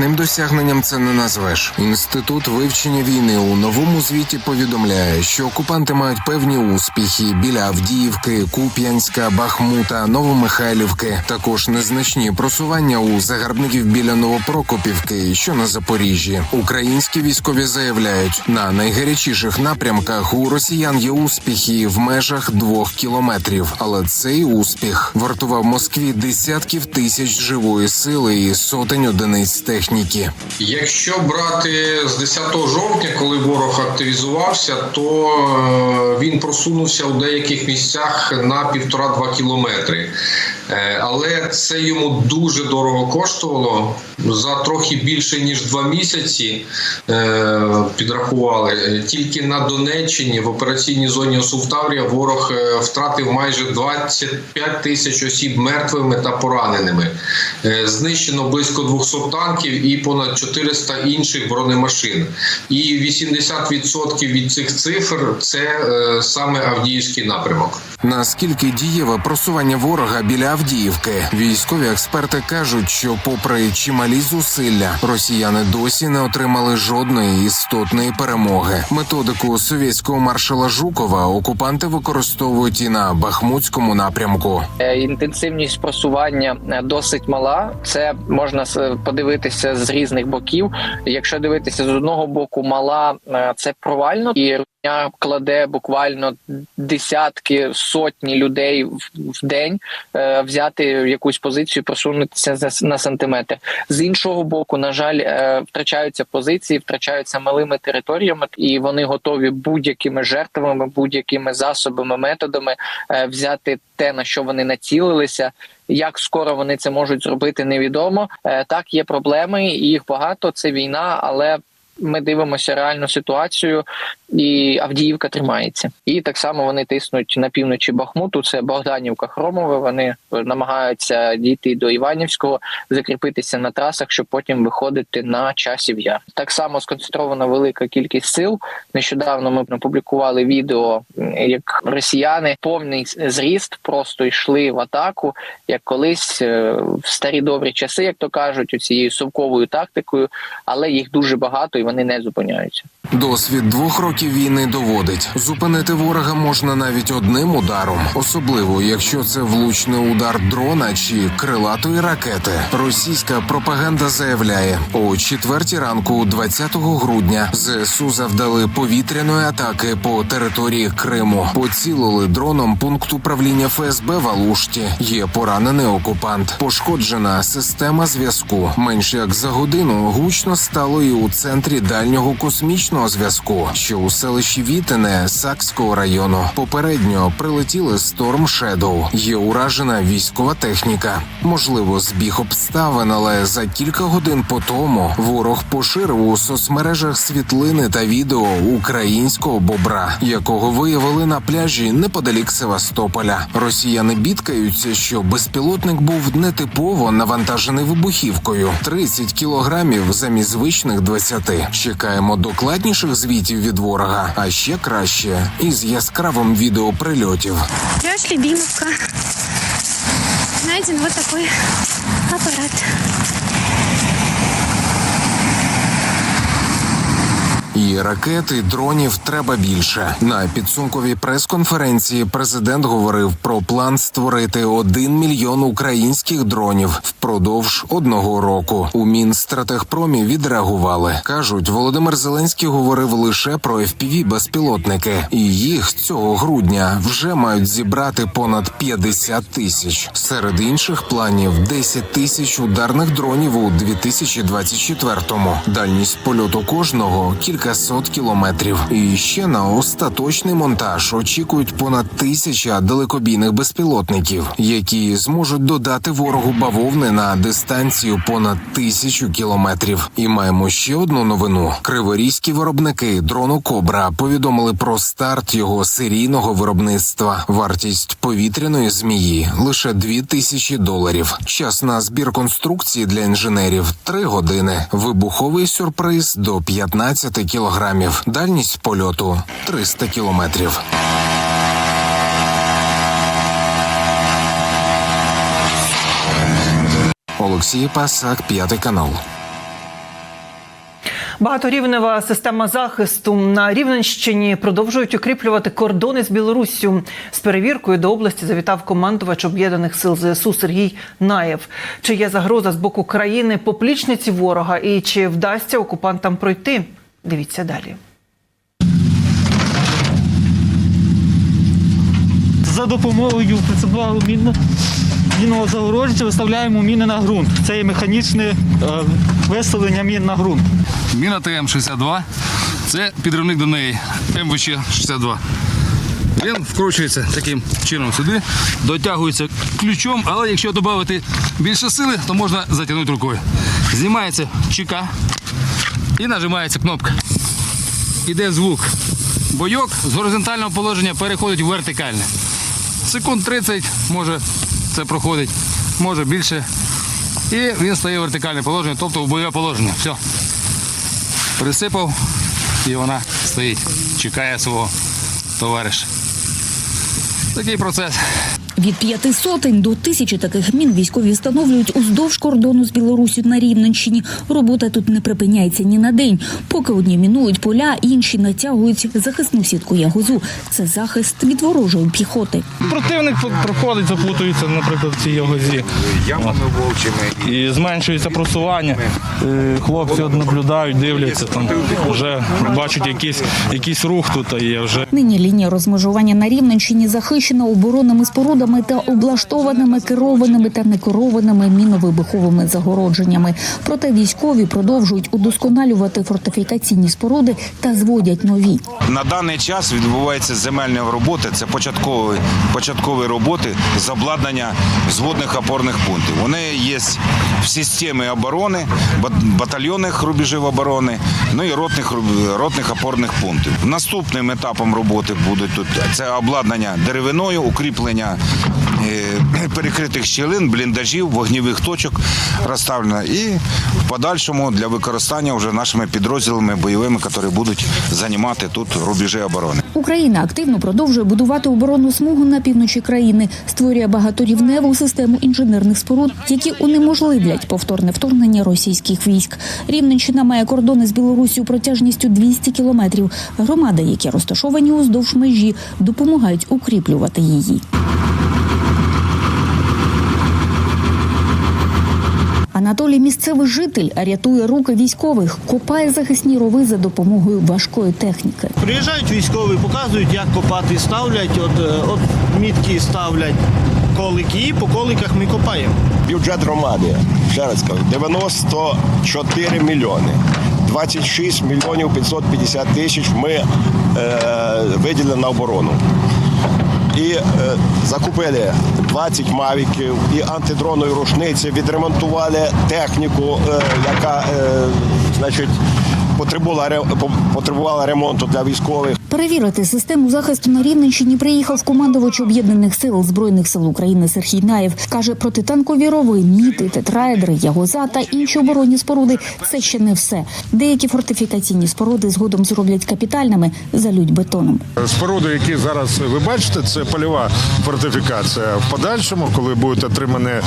Ним досягненням це не назвеш. Інститут вивчення війни у новому звіті повідомляє, що окупанти мають певні успіхи біля Авдіївки, Куп'янська, Бахмута, Новомихайлівки. Також незначні просування у загарбників біля Новопрокопівки, що на Запоріжжі. Українські військові заявляють, на найгарячіших напрямках у росіян є успіхи в межах двох кілометрів. Але цей успіх вартував Москві десятків тисяч живої сили і сотень одиниць техніки. Якщо брати з 10 жовтня, коли ворог активізувався, то е, він просунувся у деяких місцях на півтора-два кілометри. Е, Але це йому дуже дорого коштувало. За трохи більше ніж два місяці е, підрахували. Е, Тільки на Донеччині в операційній зоні Осувтаврія ворог втратив майже 25 тисяч осіб мертвими та пораненими. Знищено близько 200 танків і понад 400 інших бронемашин. І 80% від цих цифр це саме Авдіївський напрямок. Наскільки дієве просування ворога біля Авдіївки? Військові експерти кажуть, що, попри чималі зусилля, росіяни досі не отримали жодної істотної перемоги. Методику совєтського маршала Жукова окупанти використовують і на Бахмутському напрямку. Е, Інтенсивність просування е, досить мала. Це можна подивитися з різних боків. Якщо дивитися з одного боку, мала е, це провально і русня кладе буквально десятки сотні людей в, в день е, взяти якусь позицію, просунутися на сантиметр. З іншого боку, на жаль, е, втрачаються позиції, втрачаються малими територіями, і вони готові будь-якими жертвами, будь-якими засобами, методами е, взяти те, на що вони націлилися. Як скоро вони це можуть зробити, невідомо. Е, Так, є проблеми, і їх багато. Це війна, але ми дивимося реальну ситуацію, і Авдіївка тримається. І так само вони тиснуть на півночі Бахмуту. Це Богданівка, Хромове. Вони намагаються дійти до Іванівського, закріпитися на трасах, щоб потім виходити на часів яр. Так само сконцентрована велика кількість сил. Нещодавно ми опублікували відео, як росіяни повний зріст просто йшли в атаку, як колись е, в старі добрі часи, як то кажуть, цією совковою тактикою, але їх дуже багато і вони не зупиняються. Досвід двох років війни доводить, зупинити ворога можна навіть одним ударом, особливо якщо це влучний удар дрона чи крилатої ракети. Російська пропаганда заявляє, о четвертій ранку, 20 грудня, ЗСУ завдали повітряної атаки по території Криму. Поцілили дроном пункт управління ФСБ в Алушті. Є поранений окупант. Пошкоджена система зв'язку. Менш як за годину гучно стало і у центрі дальнього космічного зв'язку, що у селищі Вітине Сакського району. Попередньо прилетіли Storm Shadow. Є уражена військова техніка. Можливо, збіг обставин, але за кілька годин по тому ворог поширив у соцмережах світлини та відео українського бобра, якого виявили на пляжі неподалік Севастополя. Росіяни бідкаються, що безпілотник був нетипово навантажений вибухівкою 30 кілограмів замість звичних 20. Чекаємо докладніших звітів від ворога, а ще краще із яскравим відео прильотів. Найден вот такой аппарат. І ракет, і дронів треба більше. На підсумковій прес-конференції президент говорив про план створити один мільйон українських дронів впродовж одного року. У Мінстратегпромі відреагували. кажуть, Володимир Зеленський говорив лише про fpv безпілотники, і їх цього грудня вже мають зібрати понад 50 тисяч. Серед інших планів 10 тисяч ударних дронів у 2024-му. Дальність польоту кожного кількасот кілометрів. І ще на остаточний монтаж очікують понад тисяча далекобійних безпілотників, які зможуть додати ворогу бавовни на дистанцію понад тисячу кілометрів. І маємо ще одну новину: криворізькі виробники дрону Кобра повідомили про старт його серійного виробництва. Вартість повітряної змії лише 2 тисячі доларів. Час на збір конструкції для інженерів 3 години. Вибуховий сюрприз до 15 кілограмів. Дальність польоту 300 кілометрів. Олексій Пасак, п'ятий канал. Багаторівнева система захисту на Рівненщині продовжують укріплювати кордони з Білоруссю. З перевіркою до області завітав командувач об'єднаних сил ЗСУ Сергій Наєв. Чи є загроза з боку країни поплічниці ворога і чи вдасться окупантам пройти? Дивіться далі. За допомогою мінно- мінного загородження виставляємо міни на ґрунт. Це є механічне е, виставлення мін на ґрунт. Міна ТМ-62. Це підривник до неї МВЧ-62. Він вкручується таким чином сюди, дотягується ключом, але якщо додати більше сили, то можна затягнути рукою. Знімається чека і нажимається кнопка. Іде звук. Бойок з горизонтального положення переходить в вертикальне. Секунд 30 може це проходить, може більше. І він стає в вертикальне положення, тобто в бойове положення. Все присипав, і вона стоїть, чекає свого товариша. Такий процес. Від п'яти сотень до тисячі таких мін військові встановлюють уздовж кордону з Білорусю на Рівненщині. Робота тут не припиняється ні на день. Поки одні мінують поля, інші натягують захисну сітку ягозу. Це захист від ворожої піхоти. Противник проходить, заплутується, наприклад, в цій ягозі. Ямами вовчими. І зменшується просування. Е, Хлопці наблюдають, дивляться, там вже бачать якийсь, якийсь рух тут є вже. Нині лінія розмежування на Рівненщині захищена оборонними спорудами та облаштованими керованими та некерованими міновибуховими загородженнями. Проте військові продовжують удосконалювати фортифікаційні споруди та зводять нові. На даний час відбуваються земельні роботи. Це початкові, початкові роботи з обладнання зводних опорних пунктів. Вони є в системі оборони, бат- батальйонних рубежів оборони, ну і ротних, ротних опорних пунктів. Наступним етапом роботи буде тут це обладнання деревиною, укріплення перекритих щілин, бліндажів, вогнівих точок розставлено і в подальшому для використання вже нашими підрозділами бойовими, які будуть займати тут рубежі оборони. Україна активно продовжує будувати оборонну смугу на півночі країни, створює багаторівневу систему інженерних споруд, які унеможливлять повторне вторгнення російських військ. Рівненщина має кордони з Білоруссю протяжністю 200 кілометрів. Громади, які розташовані уздовж межі, допомагають укріплювати її. Анатолій місцевий житель а рятує руки військових, копає захисні рови за допомогою важкої техніки. Приїжджають військові, показують, як копати, ставлять, от, е, от мітки ставлять колики, і по коликах ми копаємо. Бюджет громади, ще раз кажу, 94 мільйони. 26 мільйонів 550 тисяч ми е, виділили на оборону. І е, закупили 20 мавіків і антидронові рушниці, відремонтували техніку, е, яка е, значить, потребувала, ре- потребувала ремонту для військових. Перевірити систему захисту на Рівненщині приїхав командувач об'єднаних сил збройних сил України Сергій Наєв. каже, протитанкові рови, міти, тетраедри, ягоза та інші оборонні споруди це ще не все. Деякі фортифікаційні споруди згодом зроблять капітальними, залють бетоном. Споруди, які зараз ви бачите, це польова фортифікація. В подальшому, коли будуть отримані е,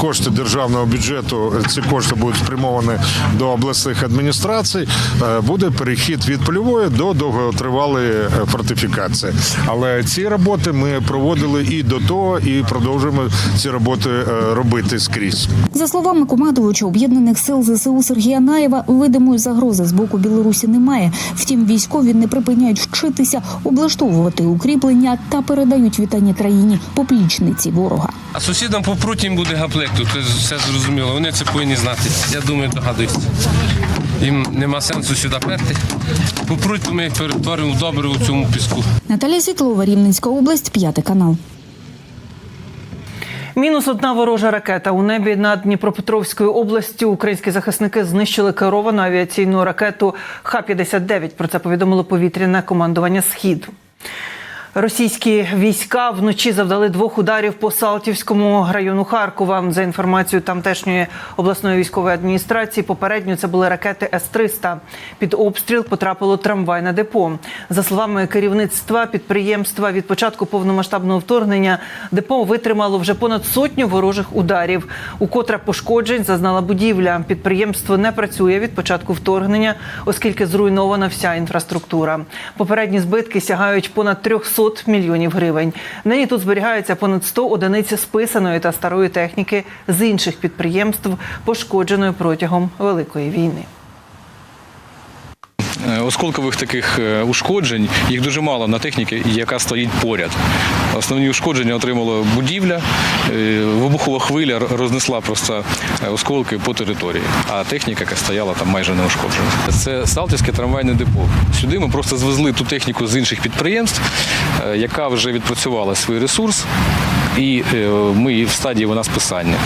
кошти державного бюджету, ці кошти будуть спрямовані до обласних адміністрацій. Е, Буде перехід від польової до довготривалої е, фортифікації. Але ці роботи ми проводили і до того, і продовжуємо ці роботи е, робити скрізь. За словами командувача об'єднаних сил ЗСУ Сергія Наєва, видимої загрози з боку Білорусі немає. Втім, військові не припиняють вчитися, облаштовувати укріплення та передають вітання країні поплічниці ворога. А сусідам по прутім буде тут це все зрозуміло. Вони це повинні знати. Я думаю, догадуються. Їм нема сенсу сюди перти. По пруту ми їх перетворимо в добре у цьому піску. Наталія Світлова, Рівненська область, п'ятий канал. Мінус одна ворожа ракета у небі над Дніпропетровською областю. Українські захисники знищили керовану авіаційну ракету Х-59. Про це повідомило повітряне командування Схід. Російські війська вночі завдали двох ударів по Салтівському району Харкова. За інформацією тамтешньої обласної військової адміністрації, попередньо це були ракети С-300. Під обстріл потрапило трамвайне депо. За словами керівництва підприємства, від початку повномасштабного вторгнення депо витримало вже понад сотню ворожих ударів. Укотре пошкоджень зазнала будівля. Підприємство не працює від початку вторгнення, оскільки зруйнована вся інфраструктура. Попередні збитки сягають понад 300 мільйонів гривень. Нині тут зберігається понад 100 одиниць списаної та старої техніки з інших підприємств, пошкодженої протягом великої війни. Осколкових таких е, ушкоджень їх дуже мало на техніці, яка стоїть поряд. Основні ушкодження отримала будівля, е, вибухова хвиля рознесла просто е, осколки по території, а техніка, яка стояла там майже не ушкоджена. Це Салтівське трамвайне депо. Сюди ми просто звезли ту техніку з інших підприємств, яка вже відпрацювала свій ресурс, і ми в стадії вона списання,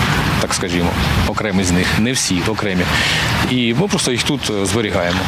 так скажімо, окремі з них, не всі окремі. І ми просто їх тут зберігаємо.